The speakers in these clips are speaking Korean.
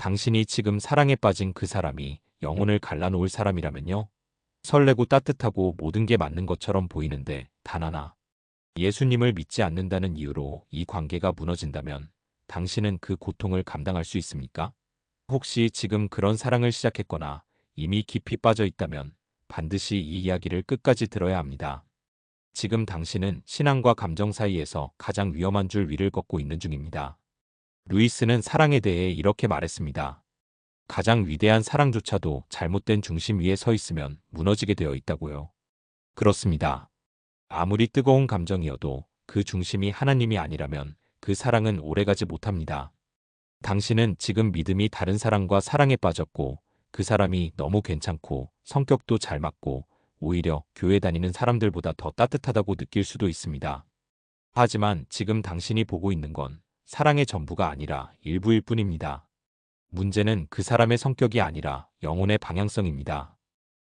당신이 지금 사랑에 빠진 그 사람이 영혼을 갈라놓을 사람이라면요. 설레고 따뜻하고 모든 게 맞는 것처럼 보이는데 단 하나. 예수님을 믿지 않는다는 이유로 이 관계가 무너진다면 당신은 그 고통을 감당할 수 있습니까? 혹시 지금 그런 사랑을 시작했거나 이미 깊이 빠져 있다면 반드시 이 이야기를 끝까지 들어야 합니다. 지금 당신은 신앙과 감정 사이에서 가장 위험한 줄 위를 걷고 있는 중입니다. 루이스는 사랑에 대해 이렇게 말했습니다. 가장 위대한 사랑조차도 잘못된 중심 위에 서 있으면 무너지게 되어 있다고요. 그렇습니다. 아무리 뜨거운 감정이어도 그 중심이 하나님이 아니라면 그 사랑은 오래가지 못합니다. 당신은 지금 믿음이 다른 사랑과 사랑에 빠졌고 그 사람이 너무 괜찮고 성격도 잘 맞고 오히려 교회 다니는 사람들보다 더 따뜻하다고 느낄 수도 있습니다. 하지만 지금 당신이 보고 있는 건 사랑의 전부가 아니라 일부일 뿐입니다. 문제는 그 사람의 성격이 아니라 영혼의 방향성입니다.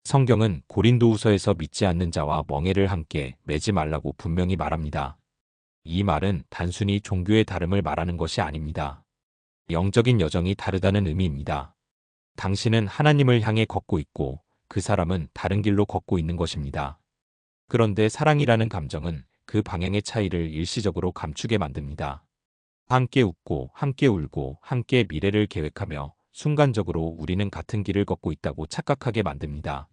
성경은 고린도후서에서 믿지 않는 자와 멍해를 함께 매지 말라고 분명히 말합니다. 이 말은 단순히 종교의 다름을 말하는 것이 아닙니다. 영적인 여정이 다르다는 의미입니다. 당신은 하나님을 향해 걷고 있고 그 사람은 다른 길로 걷고 있는 것입니다. 그런데 사랑이라는 감정은 그 방향의 차이를 일시적으로 감추게 만듭니다. 함께 웃고 함께 울고 함께 미래를 계획하며 순간적으로 우리는 같은 길을 걷고 있다고 착각하게 만듭니다.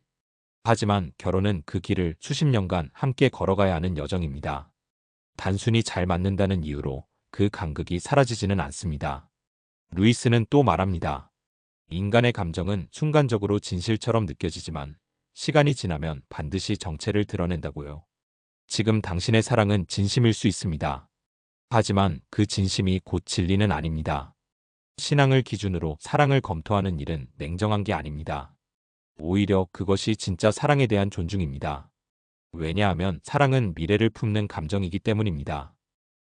하지만 결혼은 그 길을 수십 년간 함께 걸어가야 하는 여정입니다. 단순히 잘 맞는다는 이유로 그 간극이 사라지지는 않습니다. 루이스는 또 말합니다. 인간의 감정은 순간적으로 진실처럼 느껴지지만 시간이 지나면 반드시 정체를 드러낸다고요. 지금 당신의 사랑은 진심일 수 있습니다. 하지만 그 진심이 곧 진리는 아닙니다. 신앙을 기준으로 사랑을 검토하는 일은 냉정한 게 아닙니다. 오히려 그것이 진짜 사랑에 대한 존중입니다. 왜냐하면 사랑은 미래를 품는 감정이기 때문입니다.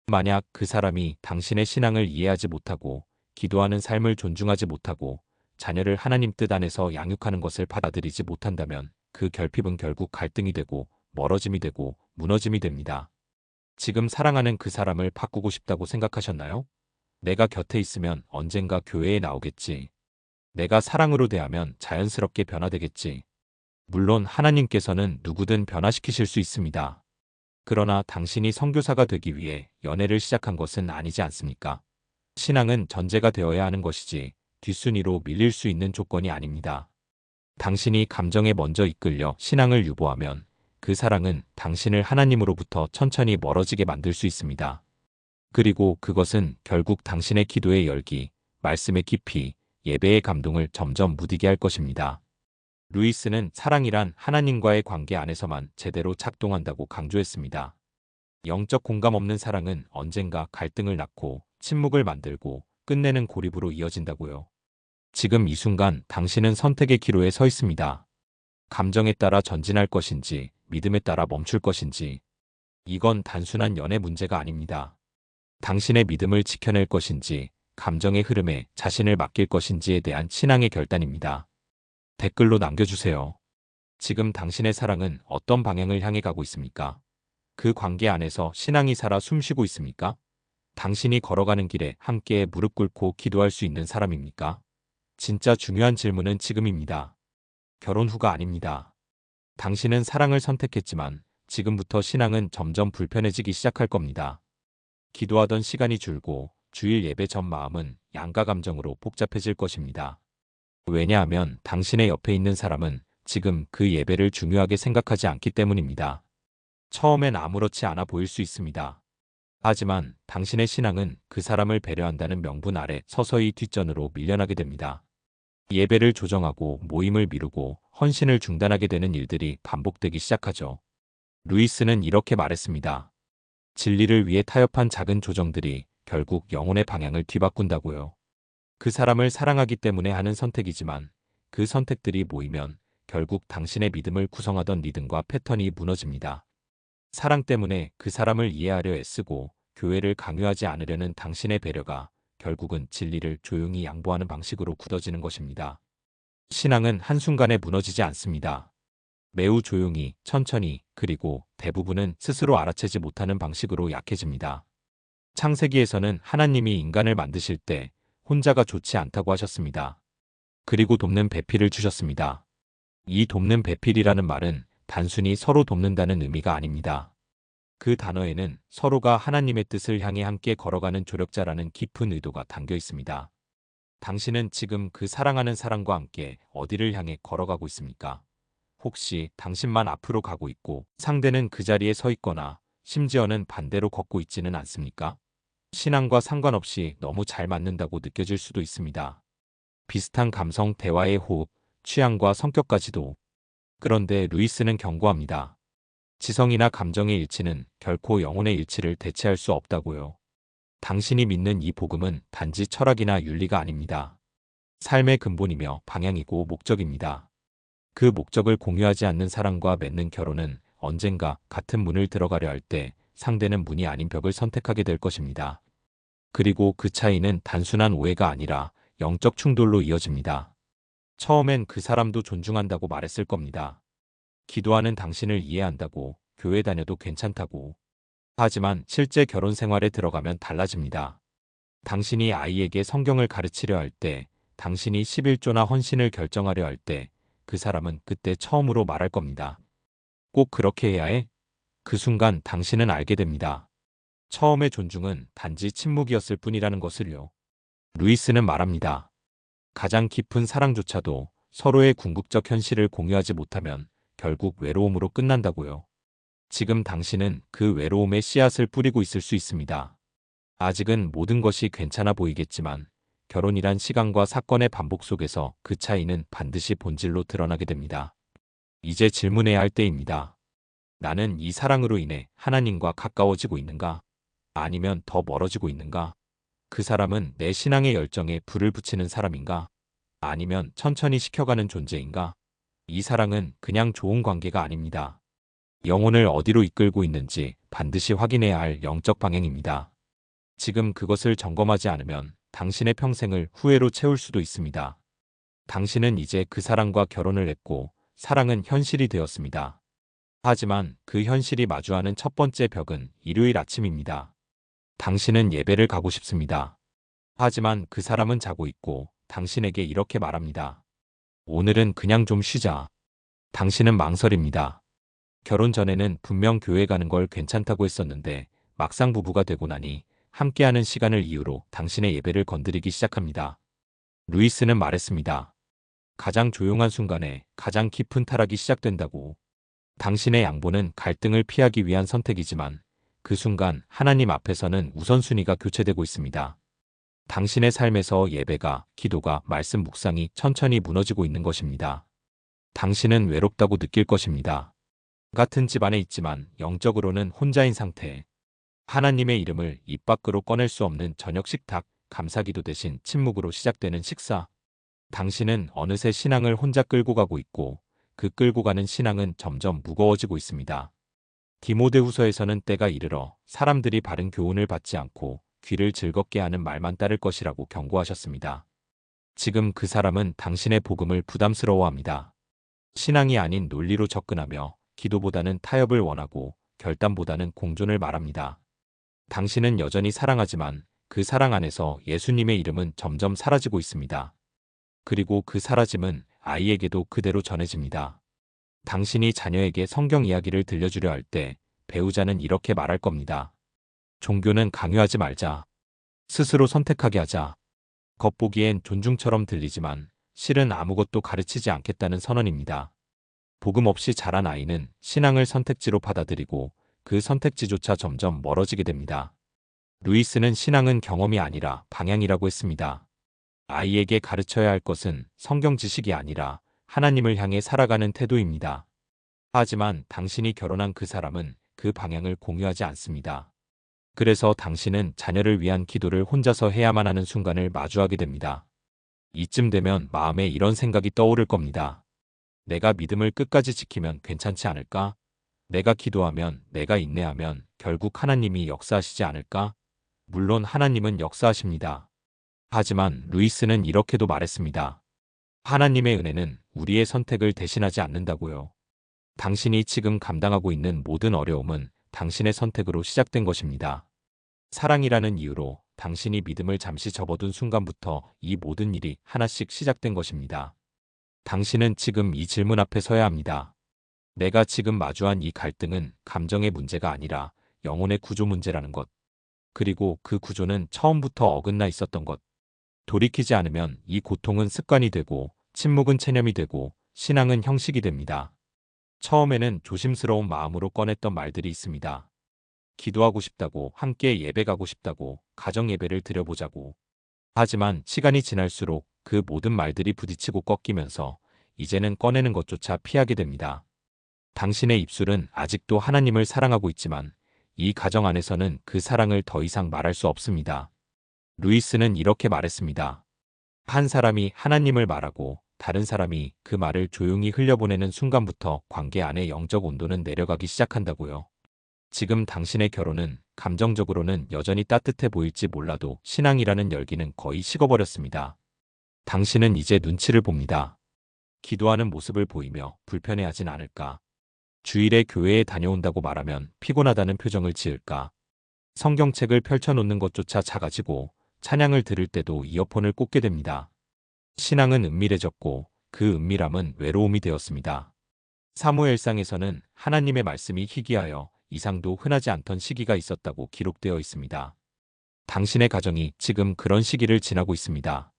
만약 그 사람이 당신의 신앙을 이해하지 못하고 기도하는 삶을 존중하지 못하고 자녀를 하나님 뜻 안에서 양육하는 것을 받아들이지 못한다면 그 결핍은 결국 갈등이 되고 멀어짐이 되고 무너짐이 됩니다. 지금 사랑하는 그 사람을 바꾸고 싶다고 생각하셨나요? 내가 곁에 있으면 언젠가 교회에 나오겠지. 내가 사랑으로 대하면 자연스럽게 변화되겠지. 물론 하나님께서는 누구든 변화시키실 수 있습니다. 그러나 당신이 선교사가 되기 위해 연애를 시작한 것은 아니지 않습니까? 신앙은 전제가 되어야 하는 것이지 뒷순위로 밀릴 수 있는 조건이 아닙니다. 당신이 감정에 먼저 이끌려 신앙을 유보하면 그 사랑은 당신을 하나님으로부터 천천히 멀어지게 만들 수 있습니다. 그리고 그것은 결국 당신의 기도의 열기, 말씀의 깊이, 예배의 감동을 점점 무디게 할 것입니다. 루이스는 사랑이란 하나님과의 관계 안에서만 제대로 작동한다고 강조했습니다. 영적 공감 없는 사랑은 언젠가 갈등을 낳고 침묵을 만들고 끝내는 고립으로 이어진다고요. 지금 이 순간 당신은 선택의 기로에 서 있습니다. 감정에 따라 전진할 것인지 믿음에 따라 멈출 것인지 이건 단순한 연애 문제가 아닙니다. 당신의 믿음을 지켜낼 것인지 감정의 흐름에 자신을 맡길 것인지에 대한 신앙의 결단입니다. 댓글로 남겨주세요. 지금 당신의 사랑은 어떤 방향을 향해 가고 있습니까? 그 관계 안에서 신앙이 살아 숨쉬고 있습니까? 당신이 걸어가는 길에 함께 무릎 꿇고 기도할 수 있는 사람입니까? 진짜 중요한 질문은 지금입니다. 결혼 후가 아닙니다. 당신은 사랑을 선택했지만 지금부터 신앙은 점점 불편해지기 시작할 겁니다. 기도하던 시간이 줄고 주일 예배 전 마음은 양가 감정으로 복잡해질 것입니다. 왜냐하면 당신의 옆에 있는 사람은 지금 그 예배를 중요하게 생각하지 않기 때문입니다. 처음엔 아무렇지 않아 보일 수 있습니다. 하지만 당신의 신앙은 그 사람을 배려한다는 명분 아래 서서히 뒷전으로 밀려나게 됩니다. 예배를 조정하고 모임을 미루고 헌신을 중단하게 되는 일들이 반복되기 시작하죠. 루이스는 이렇게 말했습니다. 진리를 위해 타협한 작은 조정들이 결국 영혼의 방향을 뒤바꾼다고요. 그 사람을 사랑하기 때문에 하는 선택이지만 그 선택들이 모이면 결국 당신의 믿음을 구성하던 리듬과 패턴이 무너집니다. 사랑 때문에 그 사람을 이해하려 애쓰고 교회를 강요하지 않으려는 당신의 배려가 결국은 진리를 조용히 양보하는 방식으로 굳어지는 것입니다. 신앙은 한순간에 무너지지 않습니다. 매우 조용히, 천천히, 그리고 대부분은 스스로 알아채지 못하는 방식으로 약해집니다. 창세기에서는 하나님이 인간을 만드실 때 혼자가 좋지 않다고 하셨습니다. 그리고 돕는 배필을 주셨습니다. 이 돕는 배필이라는 말은 단순히 서로 돕는다는 의미가 아닙니다. 그 단어에는 서로가 하나님의 뜻을 향해 함께 걸어가는 조력자라는 깊은 의도가 담겨 있습니다. 당신은 지금 그 사랑하는 사람과 함께 어디를 향해 걸어가고 있습니까? 혹시 당신만 앞으로 가고 있고 상대는 그 자리에 서 있거나 심지어는 반대로 걷고 있지는 않습니까? 신앙과 상관없이 너무 잘 맞는다고 느껴질 수도 있습니다. 비슷한 감성, 대화의 호흡, 취향과 성격까지도. 그런데 루이스는 경고합니다. 지성이나 감정의 일치는 결코 영혼의 일치를 대체할 수 없다고요. 당신이 믿는 이 복음은 단지 철학이나 윤리가 아닙니다. 삶의 근본이며 방향이고 목적입니다. 그 목적을 공유하지 않는 사람과 맺는 결혼은 언젠가 같은 문을 들어가려 할 때 상대는 문이 아닌 벽을 선택하게 될 것입니다. 그리고 그 차이는 단순한 오해가 아니라 영적 충돌로 이어집니다. 처음엔 그 사람도 존중한다고 말했을 겁니다. 기도하는 당신을 이해한다고, 교회 다녀도 괜찮다고. 하지만 실제 결혼 생활에 들어가면 달라집니다. 당신이 아이에게 성경을 가르치려 할 때, 당신이 11조나 헌신을 결정하려 할 때, 그 사람은 그때 처음으로 말할 겁니다. 꼭 그렇게 해야 해? 그 순간 당신은 알게 됩니다. 처음의 존중은 단지 침묵이었을 뿐이라는 것을요. 루이스는 말합니다. 가장 깊은 사랑조차도 서로의 궁극적 현실을 공유하지 못하면 결국 외로움으로 끝난다고요. 지금 당신은 그 외로움의 씨앗을 뿌리고 있을 수 있습니다. 아직은 모든 것이 괜찮아 보이겠지만 결혼이란 시간과 사건의 반복 속에서 그 차이는 반드시 본질로 드러나게 됩니다. 이제 질문해야 할 때입니다. 나는 이 사랑으로 인해 하나님과 가까워지고 있는가? 아니면 더 멀어지고 있는가? 그 사람은 내 신앙의 열정에 불을 붙이는 사람인가? 아니면 천천히 식혀가는 존재인가? 이 사랑은 그냥 좋은 관계가 아닙니다. 영혼을 어디로 이끌고 있는지 반드시 확인해야 할 영적 방향입니다. 지금 그것을 점검하지 않으면 당신의 평생을 후회로 채울 수도 있습니다. 당신은 이제 그 사람과 결혼을 했고 사랑은 현실이 되었습니다. 하지만 그 현실이 마주하는 첫 번째 벽은 일요일 아침입니다. 당신은 예배를 가고 싶습니다. 하지만 그 사람은 자고 있고 당신에게 이렇게 말합니다. 오늘은 그냥 좀 쉬자. 당신은 망설입니다. 결혼 전에는 분명 교회 가는 걸 괜찮다고 했었는데 막상 부부가 되고 나니 함께하는 시간을 이유로 당신의 예배를 건드리기 시작합니다. 루이스는 말했습니다. 가장 조용한 순간에 가장 깊은 타락이 시작된다고. 당신의 양보는 갈등을 피하기 위한 선택이지만 그 순간 하나님 앞에서는 우선순위가 교체되고 있습니다. 당신의 삶에서 예배가, 기도가, 말씀 묵상이 천천히 무너지고 있는 것입니다. 당신은 외롭다고 느낄 것입니다. 같은 집안에 있지만 영적으로는 혼자인 상태. 하나님의 이름을 입 밖으로 꺼낼 수 없는 저녁 식탁, 감사기도 대신 침묵으로 시작되는 식사. 당신은 어느새 신앙을 혼자 끌고 가고 있고 그 끌고 가는 신앙은 점점 무거워지고 있습니다. 디모데후서에서는 때가 이르러 사람들이 바른 교훈을 받지 않고 귀를 즐겁게 하는 말만 따를 것이라고 경고하셨습니다. 지금 그 사람은 당신의 복음을 부담스러워합니다. 신앙이 아닌 논리로 접근하며 기도보다는 타협을 원하고 결단보다는 공존을 말합니다. 당신은 여전히 사랑하지만 그 사랑 안에서 예수님의 이름은 점점 사라지고 있습니다. 그리고 그 사라짐은 아이에게도 그대로 전해집니다. 당신이 자녀에게 성경 이야기를 들려주려 할 때 배우자는 이렇게 말할 겁니다. 종교는 강요하지 말자. 스스로 선택하게 하자. 겉보기엔 존중처럼 들리지만 실은 아무것도 가르치지 않겠다는 선언입니다. 복음 없이 자란 아이는 신앙을 선택지로 받아들이고 그 선택지조차 점점 멀어지게 됩니다. 루이스는 신앙은 경험이 아니라 방향이라고 했습니다. 아이에게 가르쳐야 할 것은 성경 지식이 아니라 하나님을 향해 살아가는 태도입니다. 하지만 당신이 결혼한 그 사람은 그 방향을 공유하지 않습니다. 그래서 당신은 자녀를 위한 기도를 혼자서 해야만 하는 순간을 마주하게 됩니다. 이쯤 되면 마음에 이런 생각이 떠오를 겁니다. 내가 믿음을 끝까지 지키면 괜찮지 않을까? 내가 기도하면, 내가 인내하면 결국 하나님이 역사하시지 않을까? 물론 하나님은 역사하십니다. 하지만 루이스는 이렇게도 말했습니다. 하나님의 은혜는 우리의 선택을 대신하지 않는다고요. 당신이 지금 감당하고 있는 모든 어려움은 당신의 선택으로 시작된 것입니다. 사랑이라는 이유로 당신이 믿음을 잠시 접어둔 순간부터 이 모든 일이 하나씩 시작된 것입니다. 당신은 지금 이 질문 앞에 서야 합니다. 내가 지금 마주한 이 갈등은 감정의 문제가 아니라 영혼의 구조 문제라는 것. 그리고 그 구조는 처음부터 어긋나 있었던 것. 돌이키지 않으면 이 고통은 습관이 되고 침묵은 체념이 되고 신앙은 형식이 됩니다. 처음에는 조심스러운 마음으로 꺼냈던 말들이 있습니다. 기도하고 싶다고, 함께 예배 가고 싶다고, 가정 예배를 드려보자고. 하지만 시간이 지날수록 그 모든 말들이 부딪히고 꺾이면서 이제는 꺼내는 것조차 피하게 됩니다. 당신의 입술은 아직도 하나님을 사랑하고 있지만 이 가정 안에서는 그 사랑을 더 이상 말할 수 없습니다. 루이스는 이렇게 말했습니다. 한 사람이 하나님을 말하고 다른 사람이 그 말을 조용히 흘려보내는 순간부터 관계 안의 영적 온도는 내려가기 시작한다고요. 지금 당신의 결혼은 감정적으로는 여전히 따뜻해 보일지 몰라도 신앙이라는 열기는 거의 식어버렸습니다. 당신은 이제 눈치를 봅니다. 기도하는 모습을 보이며 불편해하진 않을까. 주일에 교회에 다녀온다고 말하면 피곤하다는 표정을 지을까. 성경책을 펼쳐놓는 것조차 작아지고 찬양을 들을 때도 이어폰을 꽂게 됩니다. 신앙은 은밀해졌고 그 은밀함은 외로움이 되었습니다. 사무엘상에서는 하나님의 말씀이 희귀하여 이상도 흔하지 않던 시기가 있었다고 기록되어 있습니다. 당신의 가정이 지금 그런 시기를 지나고 있습니다.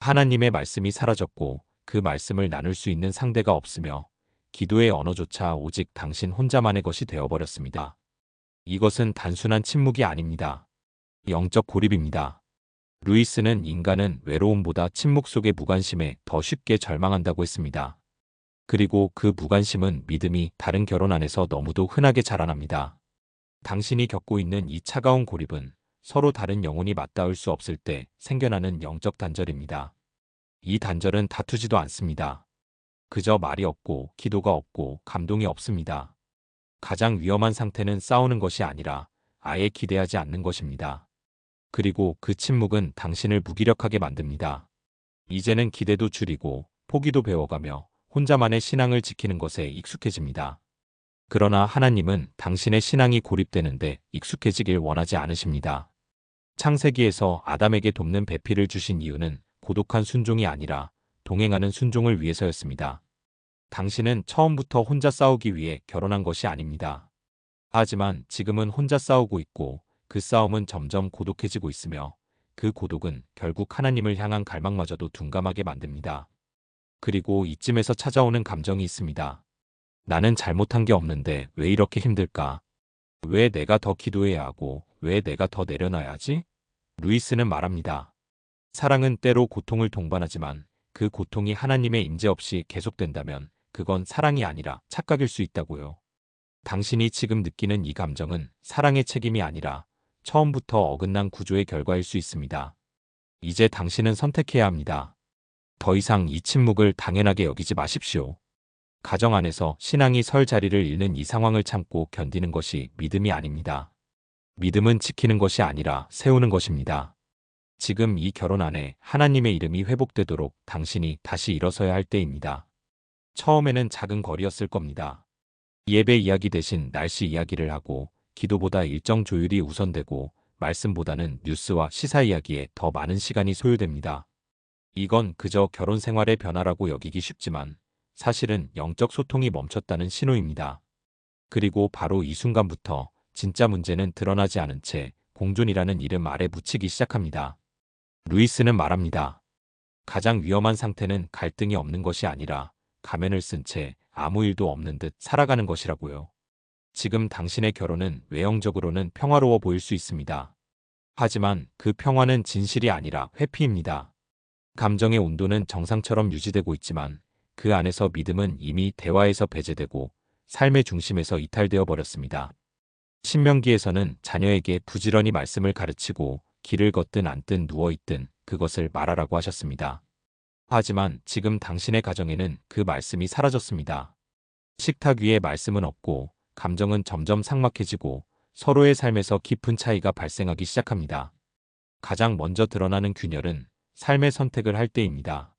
하나님의 말씀이 사라졌고 그 말씀을 나눌 수 있는 상대가 없으며 기도의 언어조차 오직 당신 혼자만의 것이 되어버렸습니다. 이것은 단순한 침묵이 아닙니다. 영적 고립입니다. 루이스는 인간은 외로움보다 침묵 속의 무관심에 더 쉽게 절망한다고 했습니다. 그리고 그 무관심은 믿음이 다른 결혼 안에서 너무도 흔하게 자라납니다. 당신이 겪고 있는 이 차가운 고립은 서로 다른 영혼이 맞닿을 수 없을 때 생겨나는 영적 단절입니다. 이 단절은 다투지도 않습니다. 그저 말이 없고 기도가 없고 감동이 없습니다. 가장 위험한 상태는 싸우는 것이 아니라 아예 기대하지 않는 것입니다. 그리고 그 침묵은 당신을 무기력하게 만듭니다. 이제는 기대도 줄이고 포기도 배워가며 혼자만의 신앙을 지키는 것에 익숙해집니다. 그러나 하나님은 당신의 신앙이 고립되는데 익숙해지길 원하지 않으십니다. 창세기에서 아담에게 돕는 배필을 주신 이유는 고독한 순종이 아니라 동행하는 순종을 위해서였습니다. 당신은 처음부터 혼자 싸우기 위해 결혼한 것이 아닙니다. 하지만 지금은 혼자 싸우고 있고 그 싸움은 점점 고독해지고 있으며 그 고독은 결국 하나님을 향한 갈망마저도 둔감하게 만듭니다. 그리고 이쯤에서 찾아오는 감정이 있습니다. 나는 잘못한 게 없는데 왜 이렇게 힘들까? 왜 내가 더 기도해야 하고 왜 내가 더 내려놔야 하지? 루이스는 말합니다. 사랑은 때로 고통을 동반하지만 그 고통이 하나님의 임재 없이 계속된다면 그건 사랑이 아니라 착각일 수 있다고요. 당신이 지금 느끼는 이 감정은 사랑의 책임이 아니라 처음부터 어긋난 구조의 결과일 수 있습니다. 이제 당신은 선택해야 합니다. 더 이상 이 침묵을 당연하게 여기지 마십시오. 가정 안에서 신앙이 설 자리를 잃는 이 상황을 참고 견디는 것이 믿음이 아닙니다. 믿음은 지키는 것이 아니라 세우는 것입니다. 지금 이 결혼 안에 하나님의 이름이 회복되도록 당신이 다시 일어서야 할 때입니다. 처음에는 작은 거리였을 겁니다. 예배 이야기 대신 날씨 이야기를 하고 기도보다 일정 조율이 우선되고 말씀보다는 뉴스와 시사 이야기에 더 많은 시간이 소요됩니다. 이건 그저 결혼 생활의 변화라고 여기기 쉽지만 사실은 영적 소통이 멈췄다는 신호입니다. 그리고 바로 이 순간부터 진짜 문제는 드러나지 않은 채 공존이라는 이름 아래 묻히기 시작합니다. 루이스는 말합니다. 가장 위험한 상태는 갈등이 없는 것이 아니라 가면을 쓴 채 아무 일도 없는 듯 살아가는 것이라고요. 지금 당신의 결혼은 외형적으로는 평화로워 보일 수 있습니다. 하지만 그 평화는 진실이 아니라 회피입니다. 감정의 온도는 정상처럼 유지되고 있지만 그 안에서 믿음은 이미 대화에서 배제되고 삶의 중심에서 이탈되어 버렸습니다. 신명기에서는 자녀에게 부지런히 말씀을 가르치고 길을 걷든 앉든 누워있든 그것을 말하라고 하셨습니다. 하지만 지금 당신의 가정에는 그 말씀이 사라졌습니다. 식탁 위에 말씀은 없고 감정은 점점 삭막해지고 서로의 삶에서 깊은 차이가 발생하기 시작합니다. 가장 먼저 드러나는 균열은 삶의 선택을 할 때입니다.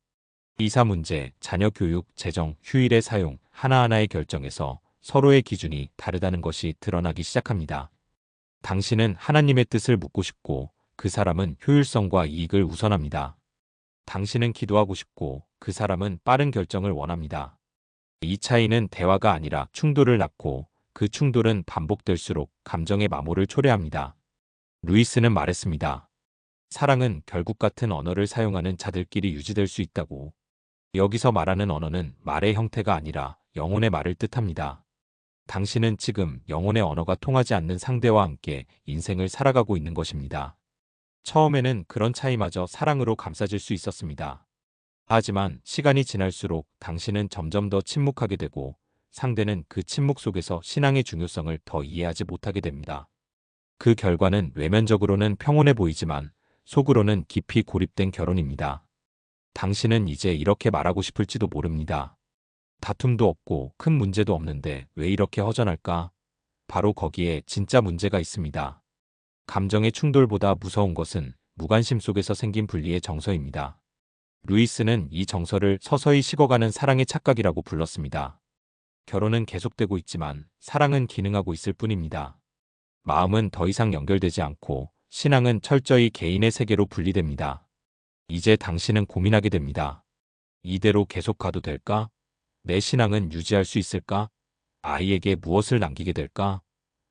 이사 문제, 자녀 교육, 재정, 휴일의 사용, 하나하나의 결정에서 서로의 기준이 다르다는 것이 드러나기 시작합니다. 당신은 하나님의 뜻을 묻고 싶고 그 사람은 효율성과 이익을 우선합니다. 당신은 기도하고 싶고 그 사람은 빠른 결정을 원합니다. 이 차이는 대화가 아니라 충돌을 낳고 그 충돌은 반복될수록 감정의 마모를 초래합니다. 루이스는 말했습니다. 사랑은 결국 같은 언어를 사용하는 자들끼리 유지될 수 있다고. 여기서 말하는 언어는 말의 형태가 아니라 영혼의 말을 뜻합니다. 당신은 지금 영혼의 언어가 통하지 않는 상대와 함께 인생을 살아가고 있는 것입니다. 처음에는 그런 차이마저 사랑으로 감싸질 수 있었습니다. 하지만 시간이 지날수록 당신은 점점 더 침묵하게 되고 상대는 그 침묵 속에서 신앙의 중요성을 더 이해하지 못하게 됩니다. 그 결과는 외면적으로는 평온해 보이지만 속으로는 깊이 고립된 결혼입니다. 당신은 이제 이렇게 말하고 싶을지도 모릅니다. 다툼도 없고 큰 문제도 없는데 왜 이렇게 허전할까? 바로 거기에 진짜 문제가 있습니다. 감정의 충돌보다 무서운 것은 무관심 속에서 생긴 분리의 정서입니다. 루이스는 이 정서를 서서히 식어가는 사랑의 착각이라고 불렀습니다. 결혼은 계속되고 있지만 사랑은 기능하고 있을 뿐입니다. 마음은 더 이상 연결되지 않고 신앙은 철저히 개인의 세계로 분리됩니다. 이제 당신은 고민하게 됩니다. 이대로 계속 가도 될까? 내 신앙은 유지할 수 있을까? 아이에게 무엇을 남기게 될까?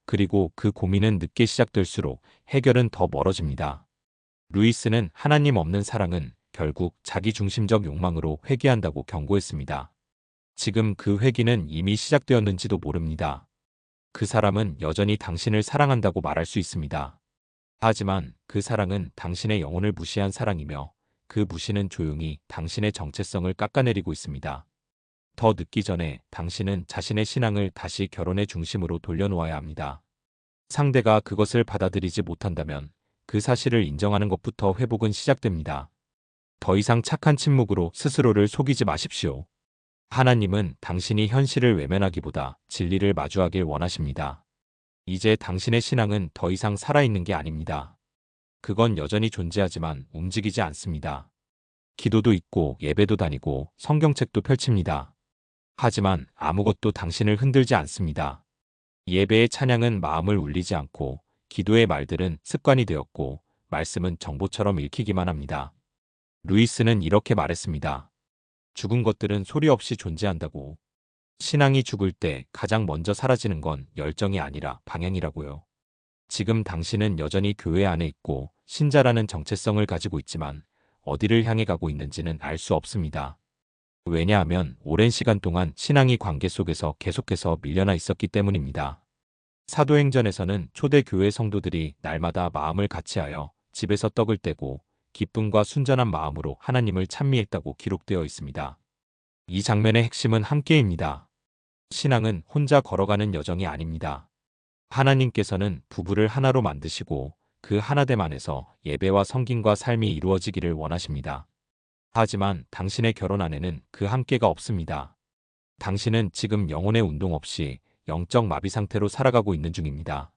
그리고 그 고민은 늦게 시작될수록 해결은 더 멀어집니다. 루이스는 하나님 없는 사랑은 결국 자기중심적 욕망으로 회귀한다고 경고했습니다. 지금 그 회귀는 이미 시작되었는지도 모릅니다. 그 사람은 여전히 당신을 사랑한다고 말할 수 있습니다. 하지만 그 사랑은 당신의 영혼을 무시한 사랑이며 그 무시는 조용히 당신의 정체성을 깎아내리고 있습니다. 더 늦기 전에 당신은 자신의 신앙을 다시 결혼의 중심으로 돌려놓아야 합니다. 상대가 그것을 받아들이지 못한다면 그 사실을 인정하는 것부터 회복은 시작됩니다. 더 이상 착한 침묵으로 스스로를 속이지 마십시오. 하나님은 당신이 현실을 외면하기보다 진리를 마주하길 원하십니다. 이제 당신의 신앙은 더 이상 살아있는 게 아닙니다. 그건 여전히 존재하지만 움직이지 않습니다. 기도도 있고 예배도 다니고 성경책도 펼칩니다. 하지만 아무것도 당신을 흔들지 않습니다. 예배의 찬양은 마음을 울리지 않고 기도의 말들은 습관이 되었고 말씀은 정보처럼 읽히기만 합니다. 루이스는 이렇게 말했습니다. 죽은 것들은 소리 없이 존재한다고. 신앙이 죽을 때 가장 먼저 사라지는 건 열정이 아니라 방향이라고요. 지금 당신은 여전히 교회 안에 있고 신자라는 정체성을 가지고 있지만 어디를 향해 가고 있는지는 알 수 없습니다. 왜냐하면 오랜 시간 동안 신앙이 관계 속에서 계속해서 밀려나 있었기 때문입니다. 사도행전에서는 초대 교회 성도들이 날마다 마음을 같이하여 집에서 떡을 떼고 기쁨과 순전한 마음으로 하나님을 찬미했다고 기록되어 있습니다. 이 장면의 핵심은 함께입니다. 신앙은 혼자 걸어가는 여정이 아닙니다. 하나님께서는 부부를 하나로 만드시고 그 하나됨 안에서 예배와 성김과 삶이 이루어지기를 원하십니다. 하지만 당신의 결혼 안에는 그 함께가 없습니다. 당신은 지금 영혼의 운동 없이 영적 마비 상태로 살아가고 있는 중입니다.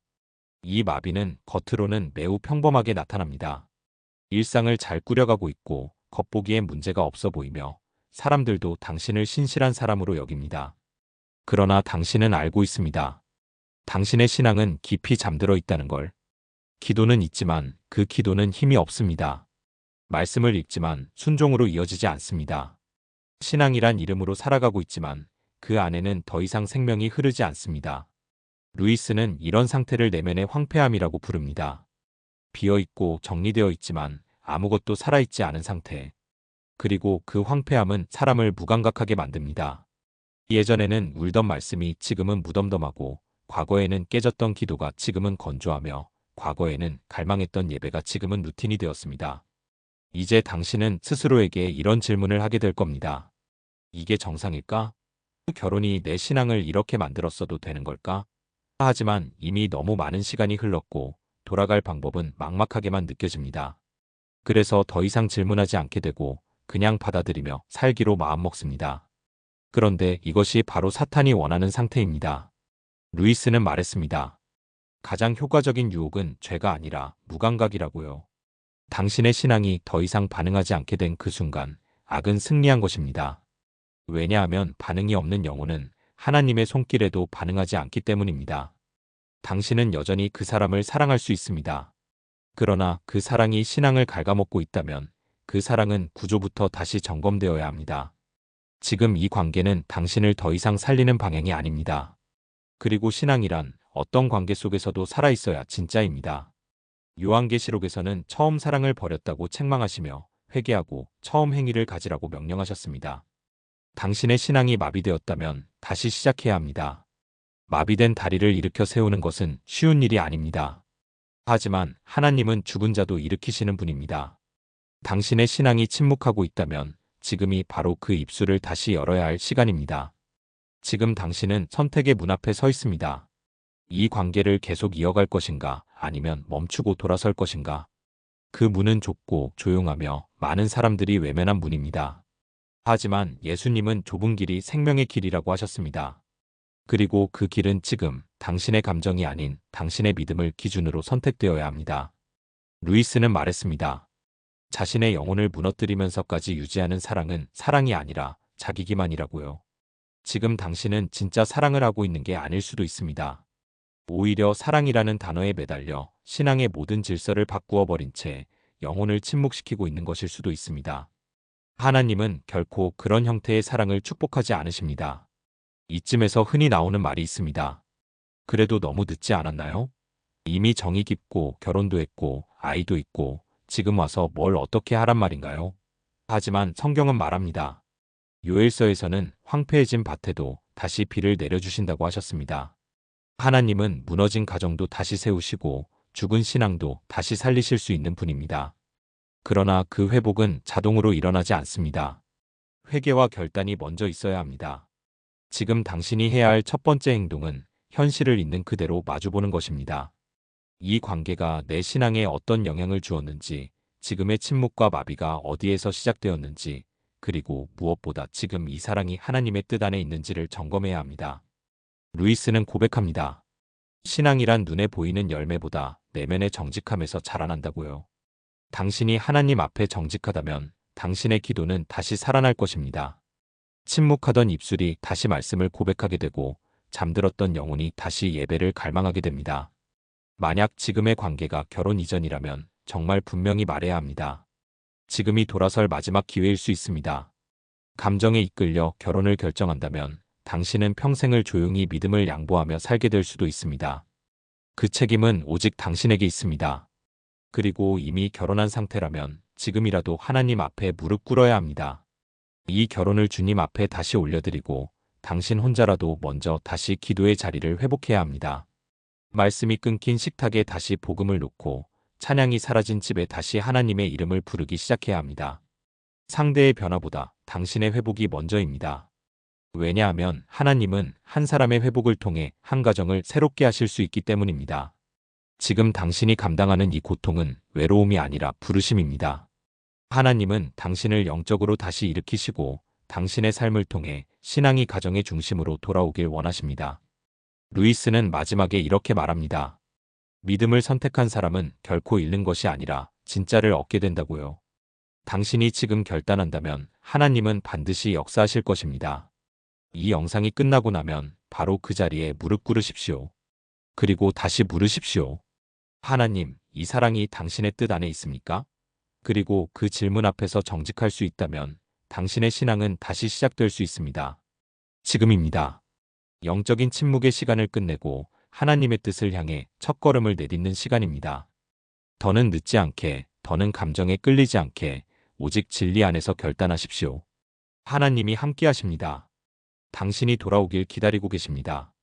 이 마비는 겉으로는 매우 평범하게 나타납니다. 일상을 잘 꾸려가고 있고 겉보기엔 문제가 없어 보이며 사람들도 당신을 신실한 사람으로 여깁니다. 그러나 당신은 알고 있습니다. 당신의 신앙은 깊이 잠들어 있다는 걸. 기도는 있지만 그 기도는 힘이 없습니다. 말씀을 읽지만 순종으로 이어지지 않습니다. 신앙이란 이름으로 살아가고 있지만 그 안에는 더 이상 생명이 흐르지 않습니다. 루이스는 이런 상태를 내면의 황폐함이라고 부릅니다. 비어있고 정리되어 있지만 아무것도 살아있지 않은 상태. 그리고 그 황폐함은 사람을 무감각하게 만듭니다. 예전에는 울던 말씀이 지금은 무덤덤하고 과거에는 깨졌던 기도가 지금은 건조하며 과거에는 갈망했던 예배가 지금은 루틴이 되었습니다. 이제 당신은 스스로에게 이런 질문을 하게 될 겁니다. 이게 정상일까? 결혼이 내 신앙을 이렇게 만들었어도 되는 걸까? 하지만 이미 너무 많은 시간이 흘렀고 돌아갈 방법은 막막하게만 느껴집니다. 그래서 더 이상 질문하지 않게 되고 그냥 받아들이며 살기로 마음먹습니다. 그런데 이것이 바로 사탄이 원하는 상태입니다. 루이스는 말했습니다. 가장 효과적인 유혹은 죄가 아니라 무감각이라고요. 당신의 신앙이 더 이상 반응하지 않게 된 그 순간 악은 승리한 것입니다. 왜냐하면 반응이 없는 영혼은 하나님의 손길에도 반응하지 않기 때문입니다. 당신은 여전히 그 사람을 사랑할 수 있습니다. 그러나 그 사랑이 신앙을 갉아먹고 있다면 그 사랑은 구조부터 다시 점검되어야 합니다. 지금 이 관계는 당신을 더 이상 살리는 방향이 아닙니다. 그리고 신앙이란 어떤 관계 속에서도 살아있어야 진짜입니다. 요한계시록에서는 처음 사랑을 버렸다고 책망하시며 회개하고 처음 행위를 가지라고 명령하셨습니다. 당신의 신앙이 마비되었다면 다시 시작해야 합니다. 마비된 다리를 일으켜 세우는 것은 쉬운 일이 아닙니다. 하지만 하나님은 죽은 자도 일으키시는 분입니다. 당신의 신앙이 침묵하고 있다면 지금이 바로 그 입술을 다시 열어야 할 시간입니다. 지금 당신은 선택의 문 앞에 서 있습니다. 이 관계를 계속 이어갈 것인가 아니면 멈추고 돌아설 것인가. 그 문은 좁고 조용하며 많은 사람들이 외면한 문입니다. 하지만 예수님은 좁은 길이 생명의 길이라고 하셨습니다. 그리고 그 길은 지금 당신의 감정이 아닌 당신의 믿음을 기준으로 선택되어야 합니다. 루이스는 말했습니다. 자신의 영혼을 무너뜨리면서까지 유지하는 사랑은 사랑이 아니라 자기 기만이라고요. 지금 당신은 진짜 사랑을 하고 있는 게 아닐 수도 있습니다. 오히려 사랑이라는 단어에 매달려 신앙의 모든 질서를 바꾸어 버린 채 영혼을 침묵시키고 있는 것일 수도 있습니다. 하나님은 결코 그런 형태의 사랑을 축복하지 않으십니다. 이쯤에서 흔히 나오는 말이 있습니다. 그래도 너무 늦지 않았나요? 이미 정이 깊고 결혼도 했고 아이도 있고 지금 와서 뭘 어떻게 하란 말인가요? 하지만 성경은 말합니다. 요엘서에서는 황폐해진 밭에도 다시 비를 내려주신다고 하셨습니다. 하나님은 무너진 가정도 다시 세우시고 죽은 신앙도 다시 살리실 수 있는 분입니다. 그러나 그 회복은 자동으로 일어나지 않습니다. 회개와 결단이 먼저 있어야 합니다. 지금 당신이 해야 할 첫 번째 행동은 현실을 있는 그대로 마주보는 것입니다. 이 관계가 내 신앙에 어떤 영향을 주었는지, 지금의 침묵과 마비가 어디에서 시작되었는지, 그리고 무엇보다 지금 이 사랑이 하나님의 뜻 안에 있는지를 점검해야 합니다. 루이스는 고백합니다. 신앙이란 눈에 보이는 열매보다 내면의 정직함에서 자라난다고요. 당신이 하나님 앞에 정직하다면 당신의 기도는 다시 살아날 것입니다. 침묵하던 입술이 다시 말씀을 고백하게 되고 잠들었던 영혼이 다시 예배를 갈망하게 됩니다. 만약 지금의 관계가 결혼 이전이라면 정말 분명히 말해야 합니다. 지금이 돌아설 마지막 기회일 수 있습니다. 감정에 이끌려 결혼을 결정한다면 당신은 평생을 조용히 믿음을 양보하며 살게 될 수도 있습니다. 그 책임은 오직 당신에게 있습니다. 그리고 이미 결혼한 상태라면 지금이라도 하나님 앞에 무릎 꿇어야 합니다. 이 결혼을 주님 앞에 다시 올려드리고 당신 혼자라도 먼저 다시 기도의 자리를 회복해야 합니다. 말씀이 끊긴 식탁에 다시 복음을 놓고 찬양이 사라진 집에 다시 하나님의 이름을 부르기 시작해야 합니다. 상대의 변화보다 당신의 회복이 먼저입니다. 왜냐하면 하나님은 한 사람의 회복을 통해 한 가정을 새롭게 하실 수 있기 때문입니다. 지금 당신이 감당하는 이 고통은 외로움이 아니라 부르심입니다. 하나님은 당신을 영적으로 다시 일으키시고 당신의 삶을 통해 신앙이 가정의 중심으로 돌아오길 원하십니다. 루이스는 마지막에 이렇게 말합니다. 믿음을 선택한 사람은 결코 잃는 것이 아니라 진짜를 얻게 된다고요. 당신이 지금 결단한다면 하나님은 반드시 역사하실 것입니다. 이 영상이 끝나고 나면 바로 그 자리에 무릎 꿇으십시오. 그리고 다시 물으십시오. 하나님, 이 사랑이 당신의 뜻 안에 있습니까? 그리고 그 질문 앞에서 정직할 수 있다면 당신의 신앙은 다시 시작될 수 있습니다. 지금입니다. 영적인 침묵의 시간을 끝내고 하나님의 뜻을 향해 첫걸음을 내딛는 시간입니다. 더는 늦지 않게, 더는 감정에 끌리지 않게, 오직 진리 안에서 결단하십시오. 하나님이 함께 하십니다. 당신이 돌아오길 기다리고 계십니다.